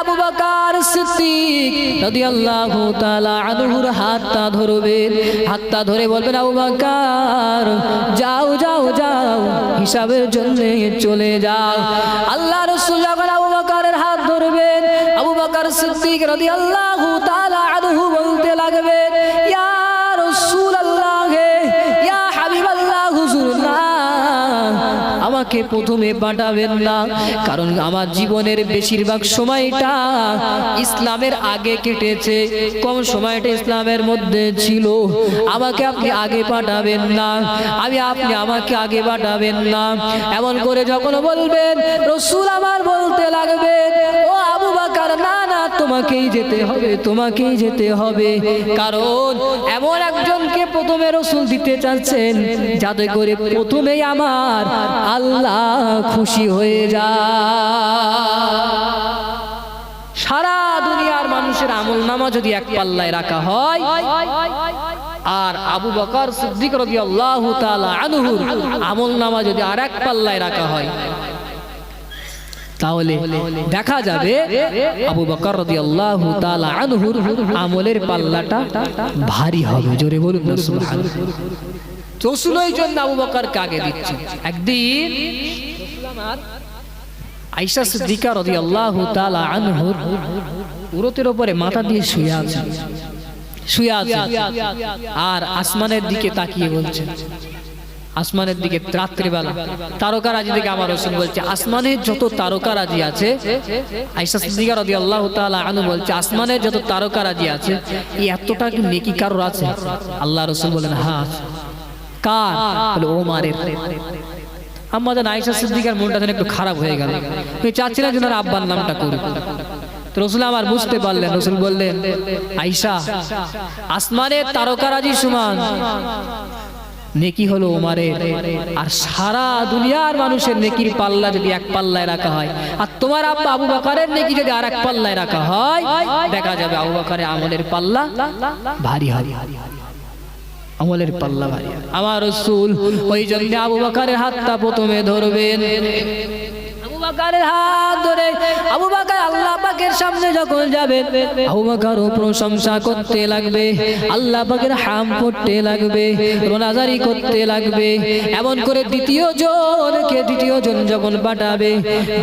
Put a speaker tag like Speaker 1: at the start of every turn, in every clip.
Speaker 1: আবু বকর সিদ্দিক রাদিয়াল্লাহু তাআলা আনহুর হাতটা ধরবেন হাতটা ধরে বলবেন, আবু বকর, যাও যাও যাও, হিসাবের জন্য চলে যাও। আল্লাহ রাসূল যখন আবু বকরের হাত ধরবেন, আবু বকর সিদ্দিক রাদিয়াল্লাহু তাআলা আনহু বলতে লাগবেন আমাকে প্রথমে পাঠাবেন না। কারণ আমার জীবনের বেশিরভাগ সময়টা ইসলামের আগে কেটেছে। কম সময়টা ইসলামের মধ্যে ছিল। আমাকে আপনি আগে পাঠাবেন না। আমি আপনি আমাকে আগে পাঠাবেন না। এমন করে যখন বলবেন, রসুল আমার বলতে লাগবে, ও আবু বাকার, না না, তোমাকেই যেতে হবে, তোমাকেই যেতে হবে। কারণ এমন একজনকে প্রথমে রসুল দিতে চাচ্ছেন, যাতে করে প্রথমেই আমার আল্লাহ খুশি হয়ে যা। সারা দুনিয়ার মানুষের আমল নামা যদি এক পাল্লায় রাখা হয়, আর আবু বকর সিদ্দিক রাদিয়াল্লাহু তাআলা আনহুর আমল নামা যদি আর এক পাল্লায় রাখা হয়, তাহলে দেখা যাবে আবু বকর রাদিয়াল্লাহু তাআলা আনহুর আমলের পাল্লাটা ভারী হবে। জোরে বলুন সুবহানাল্লাহ রসুলই জন্য আবু বকরকে আগে দিচ্ছে। একদিন আয়েশা সিদ্দিকা রাদিয়াল্লাহু তাআলা আনহুর উরতের উপরে মাথা দিয়ে শুয়ে আছে। শুয়ে আছে। আর আসমানের দিকে তাকিয়ে বলছে। আসমানের দিকে রাত্রিবেলা। তারকারাজি দিকে আমার রসুল বলছে, আসমানের যত তারকারাজি আছে আইসা সিদ্দিকা রদি আল্লাহ আনু বলছে, আসমানের যত তারকারাজি আছে এই এতটা কি নেকি কারোর আছে? আল্লাহ রসুল বলেন হ্যাঁ। কার বলে ওমারের আমাদের আইসা সিদ্দিকার মনটা যেন একটু খারাপ হয়ে গেল আমি চাচ্ছিলাম যে আব্বার নামটা করি তো রসুল আমার বুঝতে পারলেন রসুল বললেন আইসা আসমানের তারকারাজি সমান নেকি হলো ওমারের আর সারা দুনিয়ার মানুষের নেকির পাল্লা যদি এক পাল্লায় রাখা হয় আর তোমার আব্বা আবু বাকারের নেকি যদি আর এক পাল্লায় রাখা হয় দেখা যাবে আবু বাকারের আমলের পাল্লা ভারী ভারী আমলের পাল্লা ভারী। আমার রসুল ওই জন্য আবু বাকারের হাতটা প্রথমে ধরবেন। হাত ধরে আবু আল্লাহ পাকের সামনে যখন আবু প্রশংসা করতে লাগবে, আল্লাহ পাকের হাম লাগবে, রোনাজারি করতে লাগবে, এমন করে দ্বিতীয় জনকে দ্বিতীয় জন যখন পাঠাবে,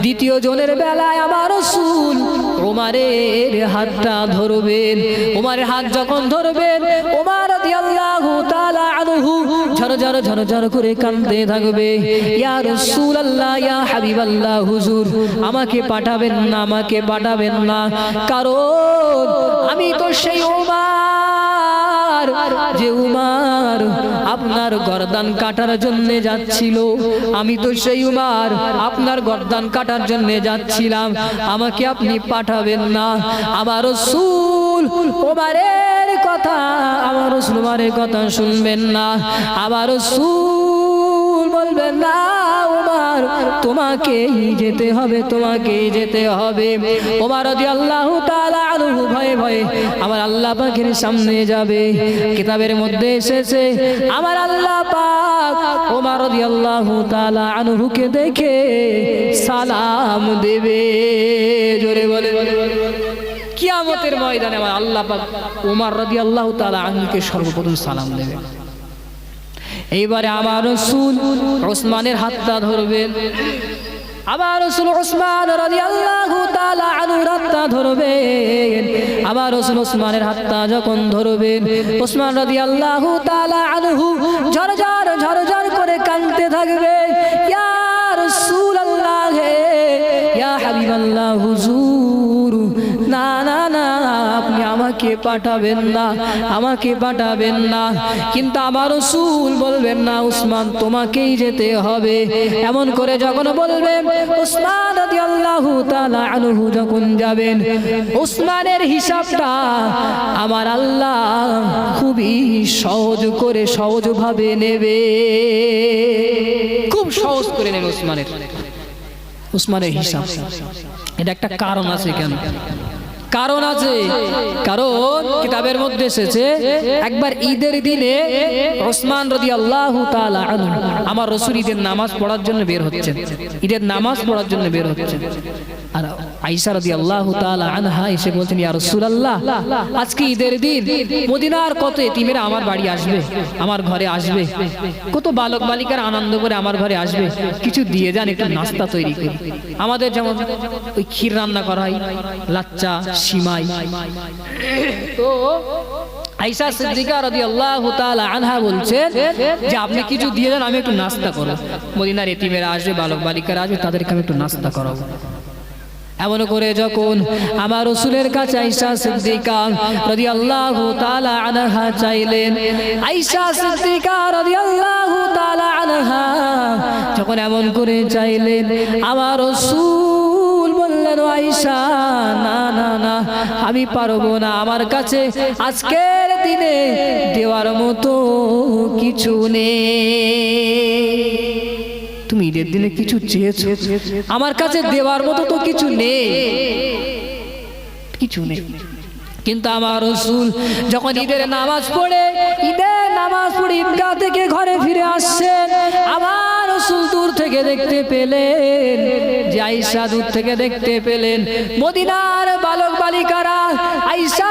Speaker 1: দ্বিতীয় জনের বেলায় আমার রসুল ওমারের হাতটা ধরবেন, ওমারের হাত যখন ধরবেন, ওমার রাদিয়াল্লাহু তাআলা আনহু ঝর করে কাঁদতে থাকবে। ইয়া ইয়া হাবিবাল্লাহ, হুজুর, আমাকে পাঠাবেন না, আমাকে পাঠাবেন না। কারণ আমি তো সেই উমার, যে উমার আপনার গর্দান কাটার জন্য যাচ্ছিল। আমি তো সেই উমার, আপনার গর্দান কাটার জন্য যাচ্ছিলাম। আমাকে আপনি পাঠাবেন না। আমার রসুল ওমারের কথা, আমার রসুল ওমারের কথা শুনবেন না। আমার রসুল বলবেন, না ওমার তোমাকেই যেতে হবে, তোমাকেই যেতে হবে। ওমার যদি আল্লাহ তাআলা ভয়ে ভয়ে আমার আল্লাহ পাকের সামনে যাবে, কিতাবের মধ্যে এসেছে, আমার আল্লাহ পাক ওমার রাদিয়াল্লাহু দেখে সালাম দেবে। জোরে বলে, কিয়ামতের ময়দানে আমার আল্লাহ পাক ওমর রাদিয়াল্লাহু তাআলা আনহুকে সর্বপ্রথম সালাম দেবে। এইবারে আমার রসুল ওসমানের হাতটা ধরবেন আবার রসুল ওসমান রাদিয়াল্লাহু তাআলা আনহুর হাতটা ধরবেন আবার রসুল ওসমানের হাতটা যখন ধরবেন ওসমান রাদিয়াল্লাহু তাআলা আনহু ঝরঝর ঝরঝর করে কাঁদতে থাকবে। ইয়া রাসূলুল্লাহ হে, ইয়া হাবিবাল্লাহ, হুজুর, না না না। আমাকে পাঠাবেন না আমাকে পাঠাবেন না। কিন্তু আমার রসুল বলবেন না উসমান তোমাকেই যেতে হবে। এমন করে যখন বলবেন উসমান রাদিয়াল্লাহু তাআলা আনহু যখন যাবেন উসমানের হিসাবটা আমার আল্লাহ খুবই সহজ করে সহজভাবে নেবে। খুব সহজ করে নেবে উসমানের। উসমানের হিসাব। এটা একটা কারণ আছে কেন? কারণ আছে। কারণ কিতাবের মধ্যে এসেছে, একবার ঈদের দিনে ওসমান রদি আল্লাহ আমার রসুল ঈদের নামাজ পড়ার জন্য বের হচ্ছেন। ঈদের নামাজ পড়ার জন্য বের হচ্ছেন। আর আইসা রদি আল্লাহ আনহা এসে বলছেন, ইয়া রসুল আল্লাহ আজকে ঈদের দিন মদিনার কত এতিমেরা আমার বাড়ি আসবে, আমার ঘরে আসবে। কত বালক বালিকার আনন্দ করে আমার ঘরে আসবে। কিছু দিয়ে যান, একটু নাস্তা তৈরি করি। আমাদের যেমন ওই ক্ষীর রান্না করা হয়, লাচ্চা তো আইসা সিদ্দিকা রাদিয়াল্লাহু তাআলা আনহা যে, আপনি কিছু দিয়ে আমি একটু নাস্তা করব। মদিনার এতিমেরা আসবে, বালক বালিকারা আসবে, তাদেরকে আমি একটু নাস্তা করাবো। এমন করে যখন আমার রসুলের কাছে আইসা সিদ্দিকা রাদিয়াল্লাহু তাআলা আনহা চাইলেন, আইসা সিদ্দিকা রাদিয়াল্লাহু তাআলা আনহা যখন এমন করে চাইলেন, আমার রসুল বললেন আইসা না না না, আমি পারব না। আমার কাছে আজকের দিনে দেওয়ার মতো কিছু নেই। তুমি ঈদের দিনে কিছু চেয়েছো? আমার কাছে দেওয়ার মতো তো কিছু নেই। কিছু নেই। কিন্তু আমার রসুল যখন ঈদের নামাজ পড়ে, ঈদের নামাজ পড়ে ঈদগাহ থেকে ঘরে ফিরে আসছেন, আমার রসুল দূর থেকে দেখতে পেলেন, যে আইসা দূর থেকে দেখতে পেলেন। মদিনার বালক বালিকারা আইসা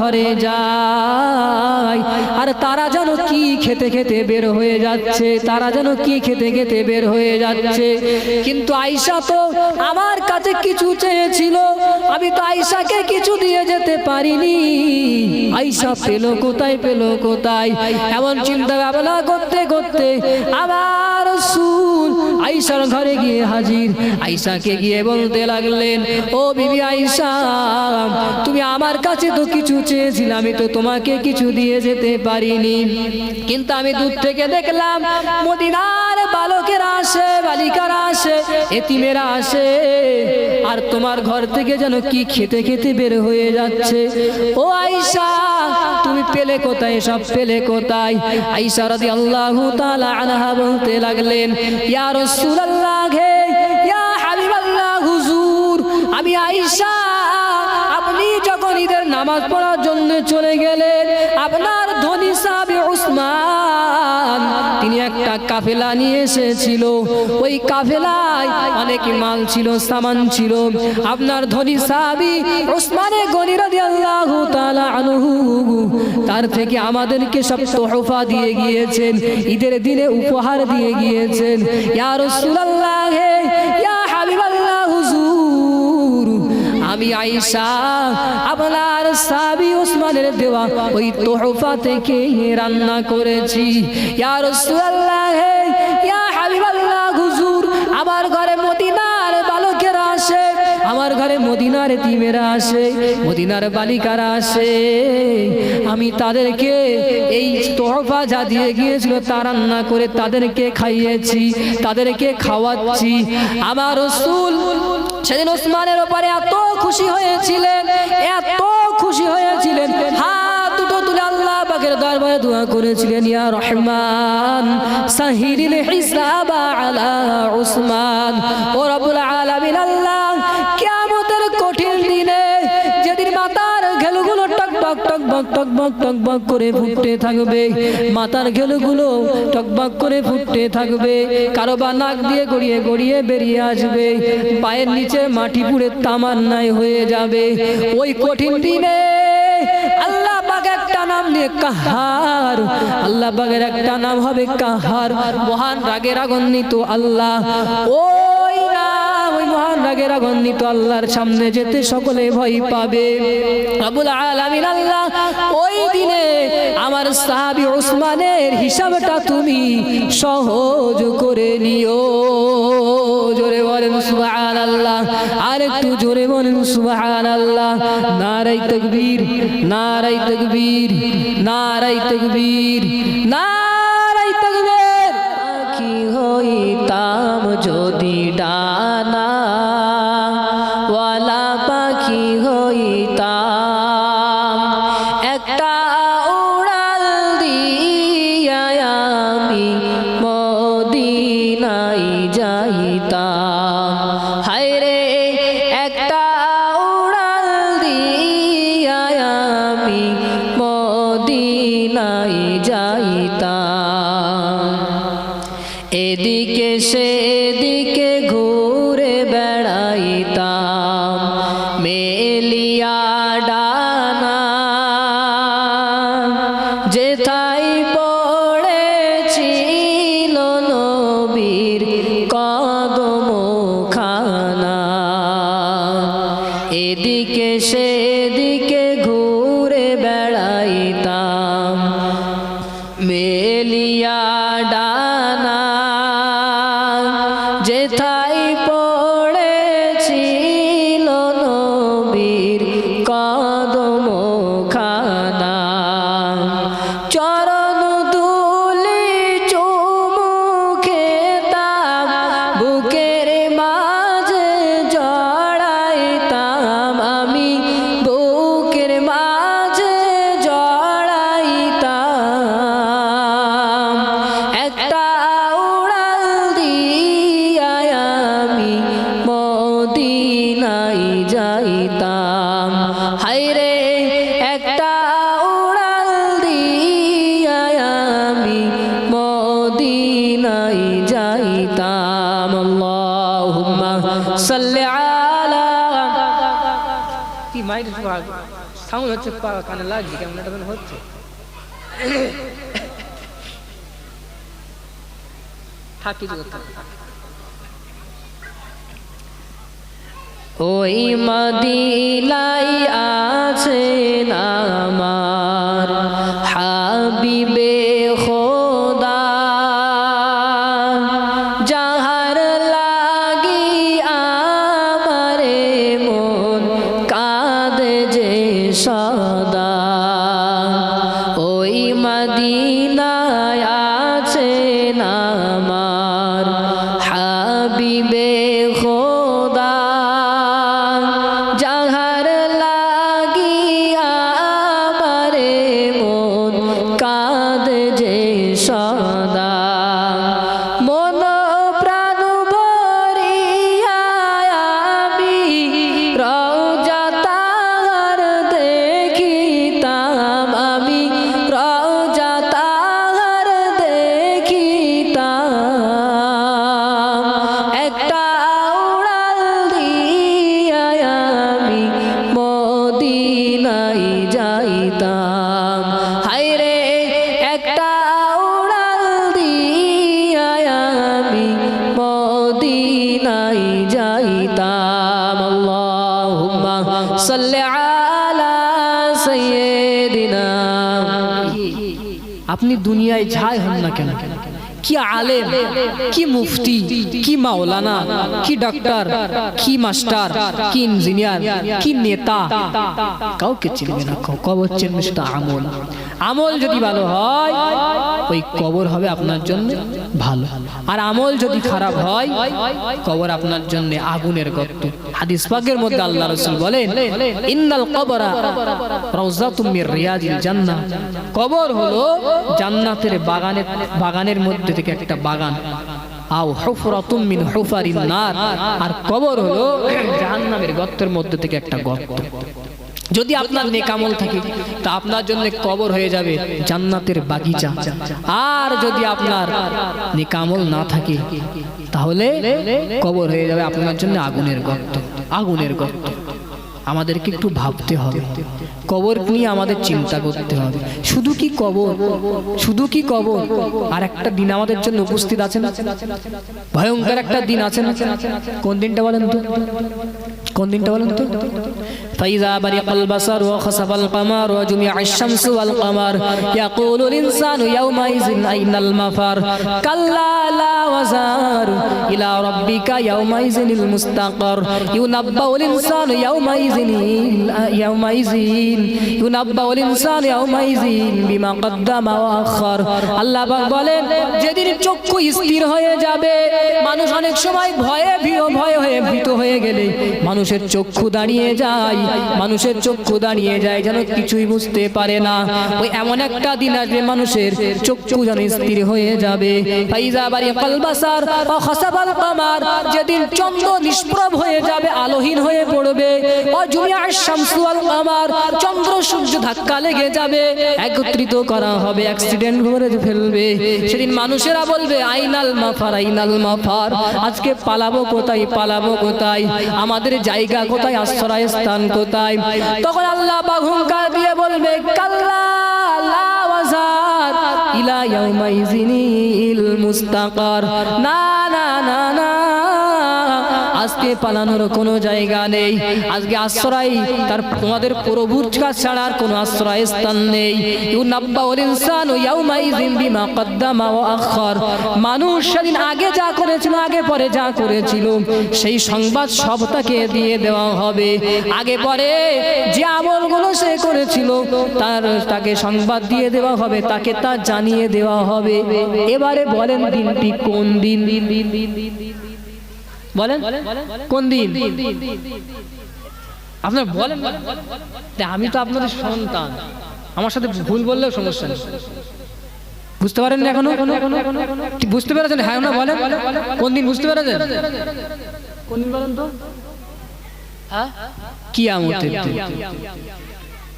Speaker 1: ঘরে যায়। আর তারা যেন কি খেতে খেতে বের হয়ে যাচ্ছে, তারা যেন কি খেতে খেতে বের হয়ে যাচ্ছে। কিন্তু তো আমার কাছে কিছু চেয়েছিল, আমি তো আইসাকে কিছু দিয়ে যেতে পারিনি। আইসা পেল কোথায় পেল কোথায়? এমন চিন্তা ভাবনা করতে করতে আমার সুল আইসার ঘরে গিয়ে হাজির। আইসাকে গিয়ে বলতে লাগলেন, ও বিবি আইসা তুমি আমার কাছে তো কিছু চেয়েছিলে, আমি তো তোমাকে কিছু দিয়ে যেতে পারিনি। কিন্তু আমি দূর থেকে দেখলাম, মদিনার বালকেরা আসে বালিকারা আসে, এতিমেরা আসে। আর তোমার ঘর থেকে যেন কি খেতে খেতে বের হয়ে যাচ্ছে। ও আইসা তুমি পেলে কোথায়, সব পেলে কোথায়? আইসা রাদি আল্লাহ আনহা বলতে লাগলেন, ইয়া রাসূলুল্লাহ, হে, ইয়া হাবিবাল্লাহ, হুজুর, আমি আইসা নামাজ পড়ার জন্য চলে গেলেন আপনার ধনী সাহাবী উসমান। তিনি একটা কাফেলা নিয়ে এসেছিল। ওই কাফেলায় অনেক মাল ছিল, সামান ছিল। আপনার ধনী সাহাবী উসমানে গনি রাদিয়াল্লাহু তাআলা আনহু। তার থেকে আমাদেরকে সব তোহফা দিয়ে গিয়েছেন, ঈদের দিনে উপহার দিয়ে গিয়েছেন। ইয়া রাসূলুল্লাহ, হে, ইয়া আমি আইসা আপনার সাবি ওসমানের দেওয়া ওই তোহফা থেকে রান্না করেছি। ইয়া রাসূলুল্লাহ হে ইয়া হাবিবাল্লাহ, হুজুর, আমার ঘরে মদিনার বালকেরা আসে। আমার ঘরে মদিনার তিমেরা আসে, মদিনার বালিকারা আসে। আমি তাদেরকে এই তোহফা যা দিয়ে গিয়েছিল তা রান্না করে তাদেরকে খাইয়েছি, তাদেরকে খাওয়াচ্ছি। আমার রসুল সেদিন ওসমানের ওপরে এত খুশি হয়েছিলেন, এত খুশি হয়েছিলেন। হাত আল্লাহ করেছিলেন উসমান বক টক বক করে ফুটতে থাকবে। মাথার ঘেলুগুলো টক বক করে ফুটতে থাকবে। কারও বা নাক দিয়ে গড়িয়ে গড়িয়ে বেরিয়ে আসবে। পায়ের নিচে মাটি পুড়ে তামার নাই হয়ে যাবে। ওই কঠিন দিনে আল্লাহ পাক একটা নাম নিয়ে কাহার। আল্লাহ পাকের একটা নাম হবে কাহার। মহান রাগের আগুন্বিত আল্লাহ। ওই নাম রাগের আগুন্বিত আল্লাহর সামনে যেতে সকলে ভয় পাবে। আবুল আলামিন আল্লাহ, ওই দিনে আমার সাহাবী ওসমানের হিসাবটা তুমি সহজ করে নিও। জোরে বলেন, সুবহানাল্লাহ। আর একটু জোরে বলেন, সুবহানাল্লাহ। নারাই তাকবীর নারাই তাকবীর নারাই তাকবীর নারাই তাকবীর। কি হইতাম যদি ডানা মেলিয়া হচ্ছে কানে লাগছে কেমন একটা যেন হচ্ছে। থাক কিছু করতে ওই মদিলাই আছে আমার ওই যাইতাম আল্লাহুম্মা সাল্লি আলা সাইয়্যিদিনা আপনি দুনিয়ায় যাই হন না কেন? কি আলেম, কি মুফতি, কি মাওলানা, কি ডাক্তার, কি মাস্টার, কি ইঞ্জিনিয়ার, কি নেতা? কাউকে চিনবে না কবর চিনবে শুধু আমল। আমল যদি ভালো হয়, ওই কবর হবে আপনার জন্য ভালো। আর আমল যদি খারাপ হয়, কবর আপনার জন্য আগুনের গর্ত। হাদিস পাকের মধ্যে আল্লাহ রসুল বলেন, ইন্নাল কবরা রাউজাতুম মির রিয়াজিল জান্নাহ। কবর হলো জান্নাতের বাগানের বাগানের মধ্যে থেকে একটা বাগান। আর কবর হলো জাহান্নামের গর্তের মধ্যে থেকে একটা গর্ত। যদি আপনার নেকামল থাকে, তা আপনার জন্য কবর হয়ে যাবে জান্নাতের বাগিচা। আর যদি আপনার নেকামল না থাকে, তাহলে কবর হয়ে যাবে আপনার জন্য আগুনের গর্ত। আগুনের গর্ত। আমাদেরকে একটু ভাবতে হবে। কবর নিয়ে আমাদের চিন্তা করতে হবে। শুধু কি কবর? শুধু কি কবর? আর একটা দিন আমাদের জন্য উপস্থিত আছে না ভয়ঙ্কর একটা দিন আছে না কোন দিনটা বলেন তো? কোন দিনটা বলেন তো? فإذا برق البصر وخسف القمر وجمع الشمس والقمر يقول الإنسان يومئذ أين المفر كلا لا وزار إلى ربك يومئذ المستقر ينبأ الإنسان يومئذ يومئذ ينبأ الإنسان يومئذ بما قدم وأخر আল্লাহ পাক বলেন যেদিন চক্ষু স্থির হয়ে যাবে মানুষ অনেক সময় ভয়ে ভীত ভয় হয়ে ভীত হয়ে গেলে মানুষের চক্ষু দাঁড়িয়ে যায় মানুষের চক্ষু দাঁড়িয়ে যায় যেন কিছুই বুঝতে পারে না। ওই এমন একটা দিন আসবে মানুষের চক্ষু যেন স্থির হয়ে যাবে। যেদিন চন্দ্র নিষ্প্রভ হয়ে যাবে, আলোহীন হয়ে পড়বে। কামার চন্দ্র সূর্য ধাক্কা লেগে যাবে। একত্রিত করা হবে, অ্যাক্সিডেন্ট করে ফেলবে। সেদিন মানুষেরা বলবে, আইনাল মাফার আইনাল মাফার। আজকে পালাবো কোথায় পালাবো কোথায়? আমাদের জায়গা কোথায়? আশ্রয় স্থান কোথায় তখন আল্লাহ হুঙ্কার দিয়ে বলবে কাল্লা ইলা ইয়াউমাইজিনিল মুস্তাকার। না না না আজকে পালানোর কোনো জায়গা নেই। আজকে আশ্রয়, তার তোমাদের প্রভুর ছাড়া আর কোনো আশ্রয় স্থান নেই। আগে যা যা করেছিল, সেই সংবাদ সব তাকে দিয়ে দেওয়া হবে। আগে পরে যে সে করেছিল, তার তাকে সংবাদ দিয়ে দেওয়া হবে, তাকে তা জানিয়ে দেওয়া হবে। এবারে বলেন দিনটি কোন দিন দিন দিন দিন দিন? বলেন? কোন দিন? আপনার বলেন আমি তো আপনাদের সন্তান। আমার সাথে ভুল বললেও সমস্যা নেই। বুঝতে পারেন না এখনও বুঝতে পেরেছেন? হ্যাঁ না বলেন। কোন দিন বুঝতে পেরেছেন? কোন দিন বলেন তো? কিয়ামতের দিন।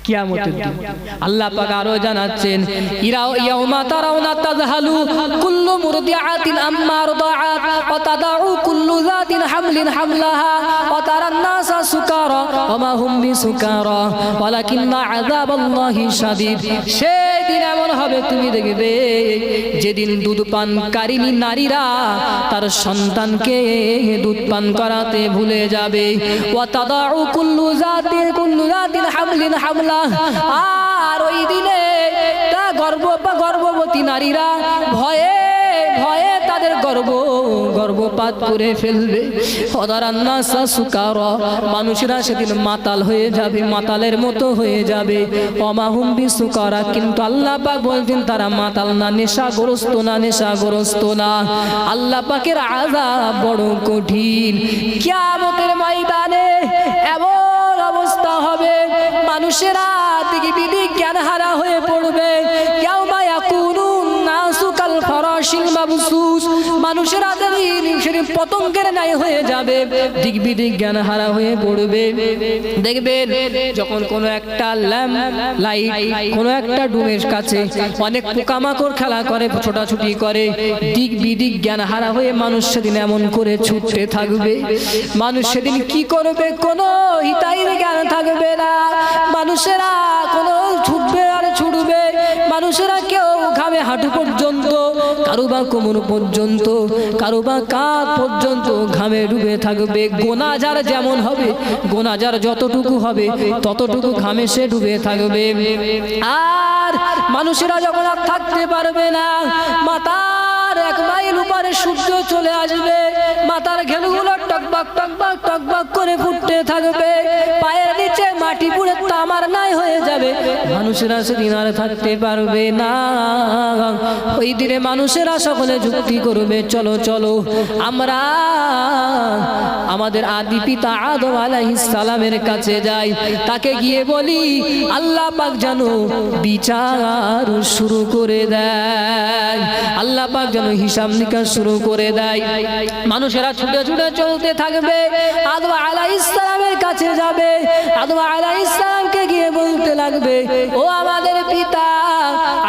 Speaker 1: কিয়ামতের দিন। আল্লাহ পাক আরও জানাচ্ছেন ইরা ইয়াউমা তারাউনা তাযহালু কুল্লু মুরদিআতিন আম্মা রদাআত ওয়া তাদাউ কুল্লু যাতিন হামলিন হামলাহা ওয়া তারান নাসা সুকারা ওয়া মা হুম বিসুকারা। ওয়ালাকিন্না আযাবাল্লাহি শাদীদ। সেদিন এমন হবে তুমি দেখবে যেদিন দুধ পানকারিনী নারীরা তার সন্তানকে দুধ পান করাতে ভুলে যাবে। ওয়া তাদাউ কুল্লু যাতিন কুল্লু যাতিন হামলিন হামলা আর ওই দিনে তা গর্ভ বা গর্ভবতী নারীরা ভয়ে ভয়ে তাদের গর্ব গর্ভপাত করে ফেলবে। অদারান্নাসা সুকার মানুষেরা সেদিন মাতাল হয়ে যাবে, মাতালের মতো হয়ে যাবে। অমাহুম্বি সুকারা। কিন্তু আল্লাহ পাক বলছেন, তারা মাতাল না, নেশাগ্রস্ত না নেশাগ্রস্ত না। আল্লাহ পাকের আযাব বড় কঠিন। কিয়ামতের ময়দানে মানুষেরা দিকে বিজ্ঞান জ্ঞান হারা হয়ে পড়বে। কেউ মায়া কুনুন নাসুকাল ফারাশিল মাবসুস। মানুষেরা দিন পতঙ্গের ন্যায় হয়ে যাবে দিক বিদিক জ্ঞান হারা হয়ে পড়বে। দেখবেন, যখন কোনো একটা ল্যাম্প লাইট, কোনো একটা ডুমের কাছে অনেক পোকামাকড় খেলা করে, ছোটাছুটি করে দিক জ্ঞান হারা হয়ে মানুষ সেদিন এমন করে ছুটতে থাকবে। মানুষ সেদিন কি করবে? কোনো হিতাইর জ্ঞান থাকবে না। মানুষেরা কোনো হাঁটু পর্যন্ত, কারও বা কোমর পর্যন্ত, কারও বা কাঁধ পর্যন্ত ঘামে ডুবে থাকবে। গোনাজার যেমন হবে, গোনাজার যতটুকু হবে, ততটুকু ঘামে সে ডুবে থাকবে। আর মানুষেরা যখন আর থাকতে পারবে না, মাতার এক মাইল উপরে সূর্য চলে আসবে মাথার ঘেলুগুলো টকবাক টকবাক টকবাক করে ফুটতে থাকবে। পায়ের নিচে মাটি পুড়ে তামার নাই হয়ে যাবে। মানুষেরা সেদিন আর থাকতে পারবে না। ওই দিনে মানুষেরা সকলে যুক্তি করবে, চলো চলো, আমরা আমাদের আদি পিতা আদম সালামের কাছে যাই। তাকে গিয়ে বলি, আল্লাহ পাক জানো বিচার শুরু করে দেয়। আল্লাহ পাক যেন হিসাব নিকাশ শুরু করে দেয়। মানুষেরা ছুটে ছুটে চলতে থাকবে। আদম আলাইহিস সালামের কাছে যাবে, আদম আলাইহিস সালামকে গিয়ে বলতে লাগবে, ও আমাদের পিতা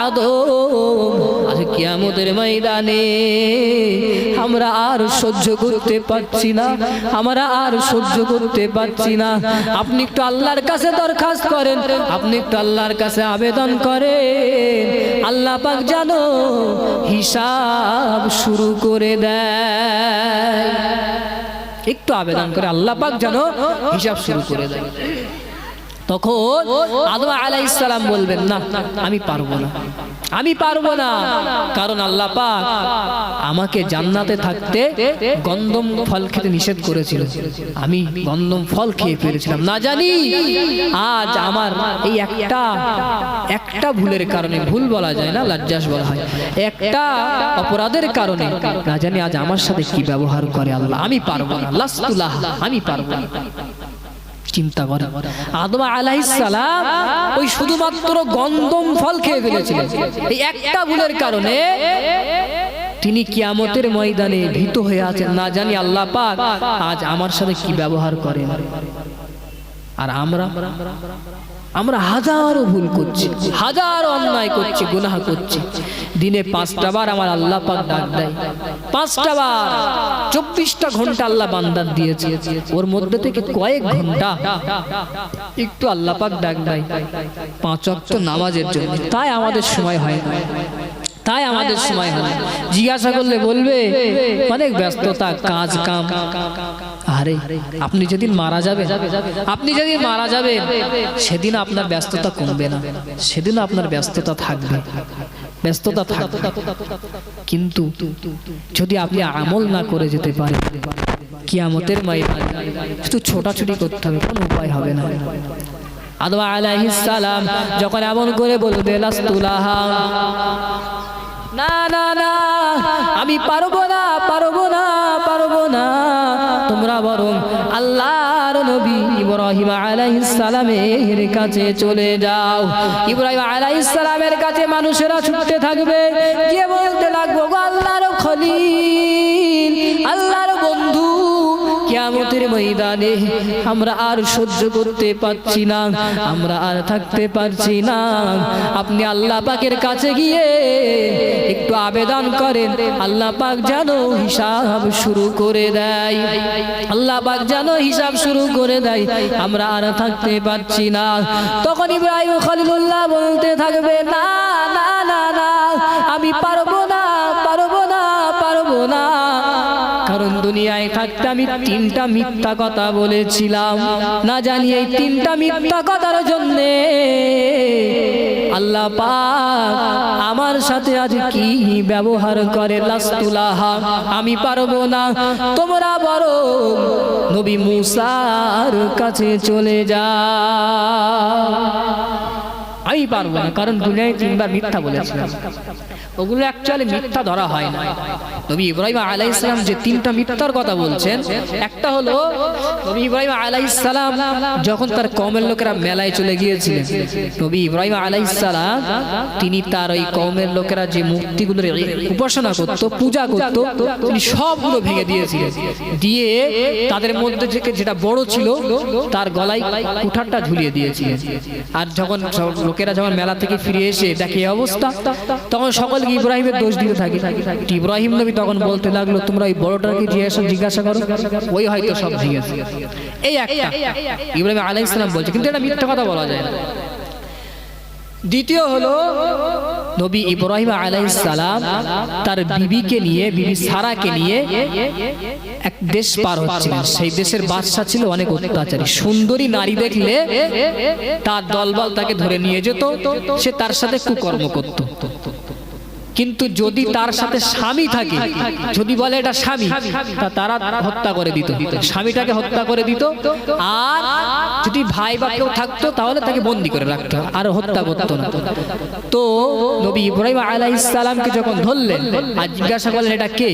Speaker 1: আদম, আজ কিয়ামতের ময়দানে আমরা আর সহ্য করতে পারছি না, আমরা আর সহ্য করতে পারছি না। আপনি একটু আল্লাহর কাছে দরখাস্ত করেন, আপনি একটু আল্লাহর কাছে আবেদন করেন। আল্লাহ পাক জানো হিসাব শুরু করে দেয়। একটু আবেদন করে আল্লাহ পাক যেন হিসাব শুরু করে দেয় তখন আদম আলাইহিস সালাম বলবেন, না, আমি পারব না। আমি পারব না। কারণ আল্লাহ পাক আমাকে জান্নাতে থাকতে গন্ধম ফল খেতে নিষেধ করেছিল। আমি গন্ধম ফল খেয়ে ফেলেছিলাম। না জানি, আজ আমার এই একটা একটা ভুলের কারণে, ভুল বলা যায় না লজ্জাস বলা হয়। একটা অপরাধের কারণে, না জানি আজ আমার সাথে কি ব্যবহার করে আল্লাহ। আমি পারব না। লাস্তুলাহ, আমি পারব না। চিন্তা করে। আদম সালাম ওই শুধুমাত্র গন্ধম ফল খেয়ে ফেলেছিলেন। এই একটা ভুলের কারণে তিনি কিয়ামতের ময়দানে ভীত হয়ে আছেন। না জানি আল্লাহ পাক আজ আমার সাথে কি ব্যবহার করেন। আর আমরা আমরা হাজারো ভুল করছি, হাজারো অন্যায় করছি, গুনাহ করছি। দিনে পাঁচটা বার আমার আল্লাহ পাক ডাক দেয়। পাঁচটা বার, চব্বিশটা ঘণ্টা আল্লাহ বান্দার দিয়েছে। ওর মধ্যে থেকে কয়েক ঘণ্টা একটু আল্লাহ পাক ডাক দেয়। পাঁচ অক্ট নামাজের জন্য। তাই আমাদের সময় হয় না। তাই আমাদের সময় হয়। জিজ্ঞাসা করলে বলবে অনেক ব্যস্ততা কাজ কাম। আরে আপনি যেদিন মারা যাবেন আপনি যেদিন মারা যাবেন সেদিন আপনার ব্যস্ততা কমবে না। সেদিন আপনার ব্যস্ততা থাকবে। ব্যস্ততা থাকবে। কিন্তু যদি আপনি আমল না করে যেতে পারেন কিয়ামতের ময়দানে শুধু ছোটাছুটি করতে হবে কোনো উপায় হবে না। আদমা আলাইহিস সালাম যখন এমন করে বলবে লাস্তুলাহা না না না, আমি পারব না পারব না পারব না। তোমরা বরং আল্লাহর নবী ইব্রাহিম আলাইহিস সালামের কাছে চলে যাও। ইব্রাহিম আলাইহিস সালামের কাছে মানুষেরা ছুটতে থাকবে। গিয়ে বলতে লাগবো গো আল্লাহর খলিল, আল্লাহর কিয়ামতের ময়দানে আমরা আর সহ্য করতে পারছি না, আমরা আর থাকতে পারছি না। আপনি আল্লাহ পাকের কাছে গিয়ে একটু আবেদন করেন, আল্লাহ পাক যেন হিসাব শুরু করে দেয়। আল্লাহ পাক যেন হিসাব শুরু করে দেয়, আমরা আর থাকতে পারছি না। তখন ইব্রাহিম খলিলুল্লাহ বলতে থাকবে, না না না না, আমি পারব কারণ দুনিয়ায় থাকতে আমি তিনটা মিথ্যা কথা বলেছিলাম। না জানি এই তিনটা মিথ্যা কথার জন্য আল্লাহ পাক আমার সাথে আজ কি ব্যবহার করে লাস্তুলাহা? আমি পারব না। তোমরা বড় নবী মুসার কাছে চলে যা আমি পারব না কারণ দুনিয়ায় তিনবার মিথ্যা বলেছিলাম। ওগুলো অ্যাকচুয়ালি মিথ্যা ধরা হয় না। নবী ইব্রাহিম আলাইহিস সালাম যে তিনটা মিথ্যার কথা বলছেন, একটা হলো নবী ইব্রাহিম আলাইহিস সালাম যখন তার কওমের লোকেরা মেলায় চলে গিয়েছিলেন, নবী ইব্রাহিম আলাইহিস সালাম তিনি তার ওই কওমের লোকেরা যে মূর্তিগুলোর উপাসনা করত, পূজা করত, তিনি সবগুলো ভেঙে দিয়েছিলেন। দিয়ে তাদের মধ্যে থেকে যেটা বড় ছিল, তার গলায় কুঠারটা ঝুলিয়ে দিয়েছিলেন। আর যখন লোকেরা যখন মেলা থেকে ফিরে এসে দেখে অবস্থা, তখন সকলকে ইব্রাহিমের দোষ দিতে থাকে। ইব্রাহিম নবী তখন বলতে লাগল, তোমরা ওই বড়টাকে জিজ্ঞাসা জিজ্ঞাসা করো, ওই হয়তো সব জিজ্ঞাসা এই একটা। ইব্রাহিম আলাইহিস সালাম বলছে, কিন্তু এটা মিথ্যা কথা বলা যায় না। দ্বিতীয় হলো নবী ইব্রাহিম সালাম তার বিবিকে নিয়ে, বিবি সারাকে নিয়ে এক দেশ পার হচ্ছিলেন। সেই দেশের বাদশাহ ছিল অনেক অত্যাচারী। সুন্দরী নারী দেখলে তার দলবল তাকে ধরে নিয়ে যেত, সে তার সাথে কুকর্ম করত। কিন্তু যদি তার সাথে স্বামী থাকে যদি বলে এটা স্বামী তা তারা হত্যা করে দিত। স্বামীটাকে হত্যা করে দিত। আর যদি ভাই বা কেউ থাকতো তাহলে তাকে বন্দি করে রাখতো আর হত্যা করতো না। তো নবী ইব্রাহিম আলাইহিস সালামকে যখন ধরলেন আর জিজ্ঞাসা করলেন এটা কে?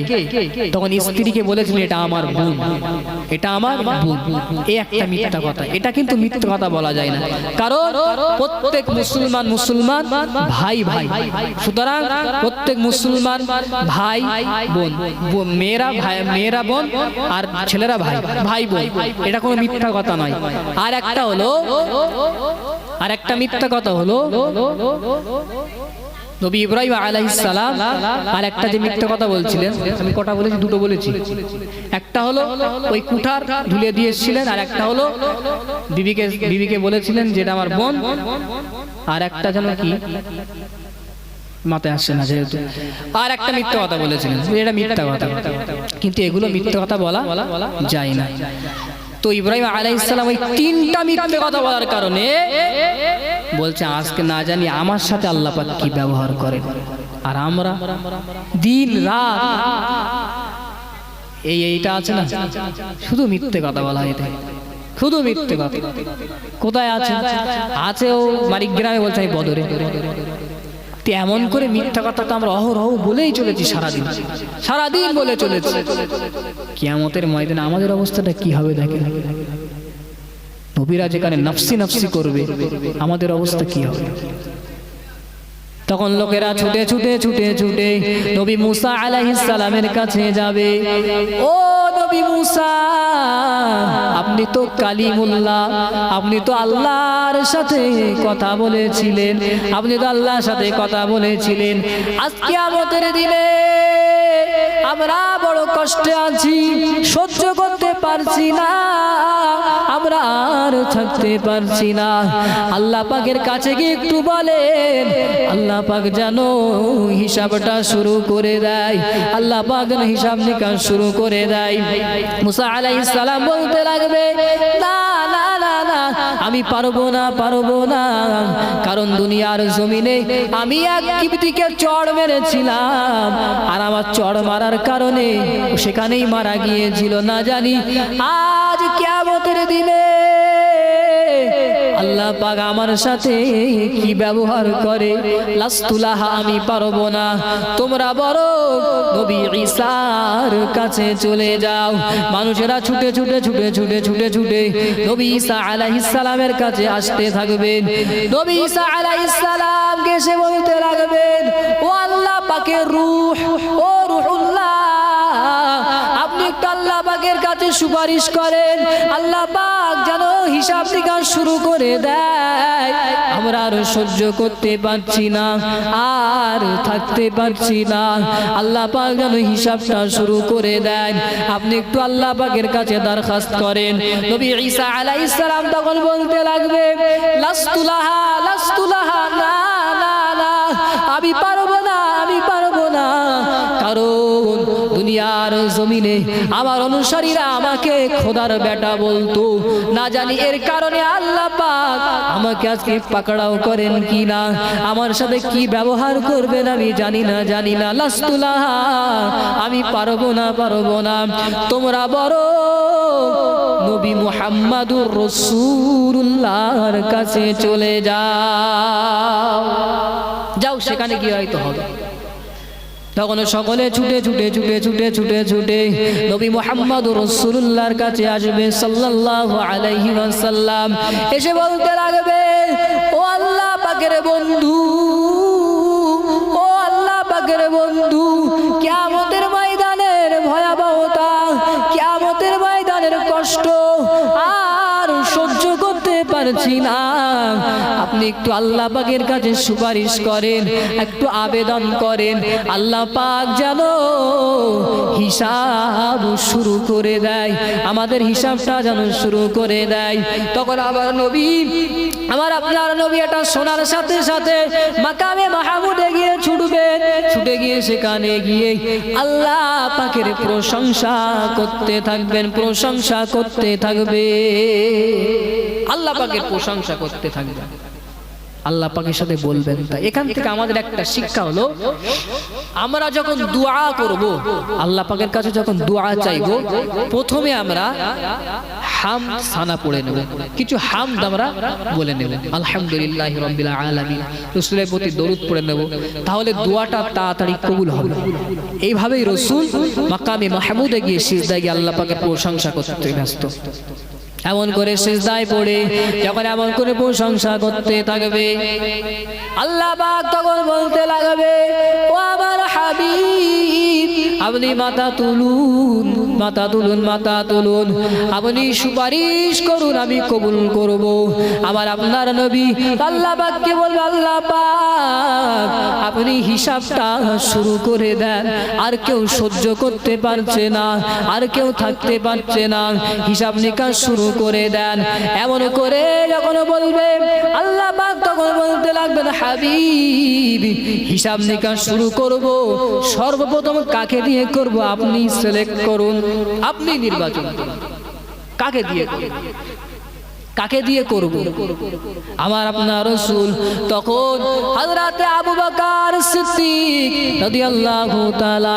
Speaker 1: তখন স্ত্রীকে বলেছিলেন এটা আমার বোন। এটা আমার বোন। এই একটা মিথ্যা কথা। এটা কিন্তু মিথ্যা কথা বলা যায় না। কারণ প্রত্যেক মুসলমান মুসলমান ভাই ভাই সুতরাং প্রত্যেক মুসলমান ভাই বোন। মেয়েরা ভাই মেয়েরা বোন আর ছেলেরা ভাই। ভাই বোন। এটা কোনো মিথ্যা কথা নয়। আর একটা হলো আর একটা মিথ্যা কথা হলো নবী ইব্রাহিম আলাইহিস সালাম আর একটা যে মিথ্যা কথা বলছিলেন, আমি কটা বলেছি? দুটো বলেছি। একটা হলো ওই কুঠার ঝুলিয়ে দিয়ে এসেছিলেন, আর একটা হলো বিবিকে বিবিকে বলেছিলেন, যেটা আমার বোন। আর একটা যেন কি? মাথায় আসছে না যেহেতু। আর একটা মিথ্যা কথা বলেছিলেন। এটা মিথ্যা কথা। কিন্তু এগুলো মিথ্যা কথা বলা যায় না। তো ইব্রাহিম আলাইসালাম ওই তিনটা মিথ্যে কথা বলার কারণে বলছে, আজকে না জানি আমার সাথে আল্লাহ পাক কি ব্যবহার করে আর আমরা দিন রাত এই এইটা আছে না? শুধু মিথ্যে কথা বলা হয় এতে শুধু মিথ্যে কথা। কোথায় আছে? আছে ও মারিক গ্রামে বলছে, আমি বদরে। এমন করে মিথ্যা কথা তো আমরা অহরহ বলেই চলেছি সারাদিন। সারাদিন বলে চলেছি। কিয়ামতের ময়দানে আমাদের অবস্থাটা কি হবে দেখেন। নবীরা যেখানে নফসি নফসি করবে, আমাদের অবস্থা কি হবে? তখন লোকেরা ছুটে ছুটে ছুটে ছুটে নবী মুসা আলাইহিস সালামের কাছে যাবে। ও নবী মুসা! আপনি তো কালিমুল্লাহ, আপনি তো আল্লাহর সাথে কথা বলেছিলেন, আপনি তো আল্লাহর সাথে কথা বলেছিলেন। আজকে আমাদের দিনে আমরা বড় কষ্টে আছি, সহ্য করতে পারছি না। আমরা আর থাকতে পারছি না। আল্লাহ পাকের কাছে গিয়ে একটু বলেন, আল্লাহ পাক যেন হিসাবটা শুরু করে দেয়। আল্লাহ পাক যেন হিসাব নিকাশ শুরু করে দেয়। মুসা আলাইহিস সালাম বলতে লাগবে, না না আমি পারব না পারব না। কারণ দুনিয়ার জমিনে আমি এক কিবতিকে চড় মেরেছিলাম। আর আমার চড় মারার কারণে সেখানেই মারা গিয়েছিল, না জানি আজ কেমতের দিনে। আল্লাহ পাক আমার সাথে কি ব্যবহার করে? লাস্তুলাহা, আমি পারব না। তোমরা বড় নবী ঈসার কাছে চলে যাও। মানুষেরা ছুটে ছুটে ছুটে ছুটে ছুটে ছুটে নবী ঈসা আলাইহিস সালামের কাছে আসতে থাকবেন। নবী ঈসা আলাইহিস সালামকে সে বলতে লাগবেন, ও আল্লাহ পাকের রূহ, ও সুপারিশ করেন, আল্লাহ পাক যেন হিসাব নিকাশ শুরু করে দেয়। আমরা আর সহ্য করতে পারছি না, আর থাকতে পারছি না। আল্লাহ পাক যেন হিসাবটা শুরু করে দেন। আপনি একটু আল্লাহ পাকের কাছে দরখাস্ত করেন। নবী ঈসা আলাইহিস সালাম তখন বলতে লাগবে লাস্তুলাহা লাস্তুলাহা না না না, আমি পারব না, আমি পারব না। কারণ দুনিয়ার জমিনে। আমার অনুসারীরা আমাকে খোদার বেটা বলতো। না জানি এর কারণে আল্লাহ পাক আমাকে আজকে পাকড়াও করেন কি না আমার সাথে কি ব্যবহার করবেন আমি জানি না জানি না। লাস্তুলাহা আমি পারব না পারব না। তোমরা বড় নবী মুহাম্মাদুর রসুল্লাহর কাছে চলে যাও। যাও, সেখানে গিয়ে হয়তো হবে। তখন সকলে ছুটে ছুটে ছুটে ছুটে ছুটে ছুটে নবী মোহাম্মদ রসুল্লাহর কাছে আসবে সাল্লাল্লাহু আলাইহি ওয়াসাল্লাম। এসে বলতে লাগবে, ও আল্লাহ পাকের বন্ধু, ও আল্লাহ পাকের বন্ধু, কিয়ামতের ময়দানের ভয়াবহতা, কিয়ামতের ময়দানের কষ্ট আর সহ্য করতে পারছি না। আপনি একটু আল্লাহ পাকের কাছে সুপারিশ করেন, একটু আবেদন করেন, আল্লাহ পাক যেন হিসাব শুরু করে দেয়, আমাদের হিসাবটা যেন শুরু করে দেয়। তখন আবার নবী, আমার আপনার নবী এটা শোনার সাথে সাথে মাকামে মাহমুদে গিয়ে ছুটবেন ছুটে গিয়ে সেখানে গিয়ে আল্লাহ পাকের প্রশংসা করতে থাকবেন, প্রশংসা করতে থাকবে। আল্লাহ পাকের প্রশংসা করতে থাকবে আল্লাহ পাকের সাথে বলবেন তাই এখান থেকে আমাদের একটা শিক্ষা হলো, আমরা যখন দোয়া করব, আল্লাহ পাকের কাছে যখন দোয়া চাইব, প্রথমে আমরা হাম সানা পড়ে নেব। কিছু হাম আমরা বলে নেব। আলহামদুলিল্লাহ রব্বিল আলামিন। রসুলের প্রতি দরুদ পড়ে নেব। তাহলে দোয়াটা তাড়াতাড়ি কবুল হবে। এইভাবেই রসুল মাকামে মাহমুদে গিয়ে সিজদায় গিয়ে আল্লাহ পাকের প্রশংসা করতে ব্যস্ত। এমন করে সিজদায় পড়ে, যখন এমন করে প্রশংসা করতে থাকবে। আল্লাহ তখন বলতে লাগবে, ও আমার হাবিব আপনি মাথা তুলুন মাথা তুলুন মাথা তুলুন। আপনি সুপারিশ করুন, আমি কবুল করব। আমার আপনার নবী আল্লাহ পাককে বলবে আল্লাহ পাক। আপনি হিসাবটা শুরু করে দেন, আর কেউ সহ্য করতে পারছে না, আর কেউ থাকতে পারছে না। হিসাব নিকাশ শুরু করে দেন। এমন করে যখন বলবে, আল্লাহ পাক তখন বলতে লাগবেন, হাবিব, হিসাব নিকাশ শুরু করব। সর্বপ্রথম কাকে দিয়ে করব, আপনি সিলেক্ট করুন। আপনি নির্বাচন করুন। কাকে দিয়ে কাকে দিয়ে করব? আমার আপনার রসুল তখন হযরতে আবু বকর সিদ্দিক রাদিয়াল্লাহু তাআলা